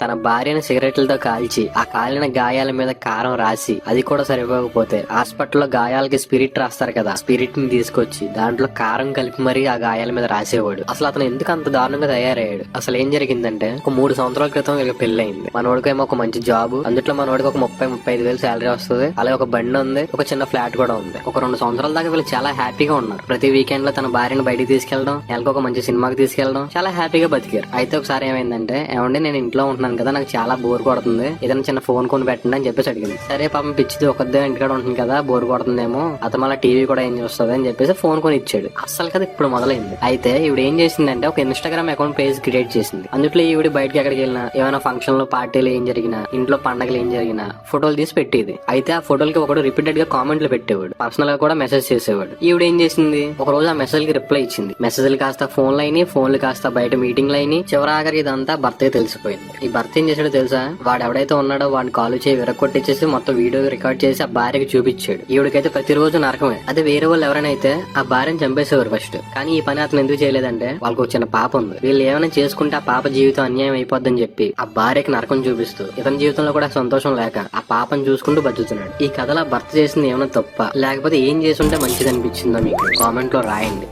తన భార్యను సిగరెట్లతో కాల్చి ఆ కాలిన గాయాల మీద కారం రాసి అది కూడా సరిపోకపోతే హాస్పిటల్లో గాయాలకి స్పిరిట్ రాస్తారు కదా స్పిరిట్ని తీసుకొచ్చి దాంట్లో కారం కలిపి మరీ ఆ గాయాల మీద రాసేవాడు. అసలు అతను ఎందుకు అంత దారుణంగా తయారయ్యాడు? అసలు ఏం జరిగిందంటే ఒక మూడు సంవత్సరాల క్రితం వీళ్ళకి పెళ్ళయింది. మనోడికి ఏమో ఒక మంచి జాబ్ అందుట్లో మనోడికి ఒక ముప్పై ముప్పై ఐదు వేలు శాలరీ వస్తుంది. అలాగే ఒక బండి ఉంది ఒక చిన్న ఫ్లాట్ కూడా ఉంది. ఒక రెండు సంవత్సరాల దాకా వీళ్ళు చాలా హ్యాపీగా ఉన్నారు. ప్రతి వీకెండ్లో తన భార్యను బయటికి తీసుకెళ్ళడం నెలకు ఒక మంచి సినిమాకి తీసుకెళ్ళడం చాలా హ్యాపీగా బతికారు. అయితే ఒకసారి ఏమైందంటే ఏమండి నేను ఇంట్లో ఉంటున్నాను. కదా నాకు చాలా బోర్ కొడుతుంది. ఏదైనా చిన్న ఫోన్ కొని పెట్టండి అని చెప్పేసి అడిగింది సరే పాపం పిచ్చిది ఒకదే ఇంటికాడ ఉంటుంది కదా బోర్ కొడుతుందేమో అతను మళ్ళీ టీవీ కూడా ఏం చూస్తుంది అని చెప్పేసి ఫోన్ కొని ఇచ్చాడు. అస్సలు కదా ఇప్పుడు మొదలైంది. అయితే ఈవిడ ఏం చేసిందంటే ఒక ఇన్స్టాగ్రామ్ అకౌంట్ పేజ్ క్రియేట్ చేసింది. అందులో ఈవిడ బయటకి ఎక్కడికి వెళ్ళినా ఏమైనా ఫంక్షన్లో పార్టీలు ఏం జరిగినా ఇంట్లో పండగలు ఏం జరిగినా ఫోటోలు తీసి పెట్టేది. అయితే ఆ ఫోటోలకి ఒకడు రిపీటెడ్గా కామెంట్లు పెట్టేవాడు. పర్సనల్గా కూడా మెసేజ్ చేసేవాడు. ఈవిడ ఏం చేసింది? ఒక రోజు ఆ మెసేజ్కి రిప్లై ఇచ్చింది. మెసేజ్లు కాస్త ఫోన్లు అయినాయి ఫోన్లు కాస్త బయట మీటింగ్లు అయినాయి. చివరి ఇదంతా భర్తకి తెలిసిపోయింది. ఈ భర్త ఏం చేశాడో తెలుసా? వాడు ఎవడైతే ఉన్నాడో వాడిని కాలు చేయి విరగొట్టించేసి మొత్తం వీడియో రికార్డ్ చేసి ఆ భార్యకి చూపించాడు. ఈవిడకైతే ప్రతిరోజు నరకమే. అదే వేరే వాళ్ళు ఎవరైనా అయితే ఆ భార్యను చంపేసేవారు ఫస్ట్ కానీ ఈ పని అతను ఎందుకు చేయలేదంటే వాళ్ళకి ఒక చిన్న పాప ఉంది. వీళ్ళు ఏమైనా చేసుకుంటే ఆ పాప జీవితం అన్యాయం అయిపోద్దని చెప్పి ఆ భార్యకి నరకం చూపిస్తూ ఇతని జీవితంలో కూడా సంతోషం లేక ఆ పాపను చూసుకుంటూ బతుకుతున్నాడు. ఈ కథలో భర్త చేసింది ఏమైనా తప్ప లేకపోతే ఏం చేస్తుంటే మంచిది అనిపించిందో మీకు కామెంట్లో రాయండి.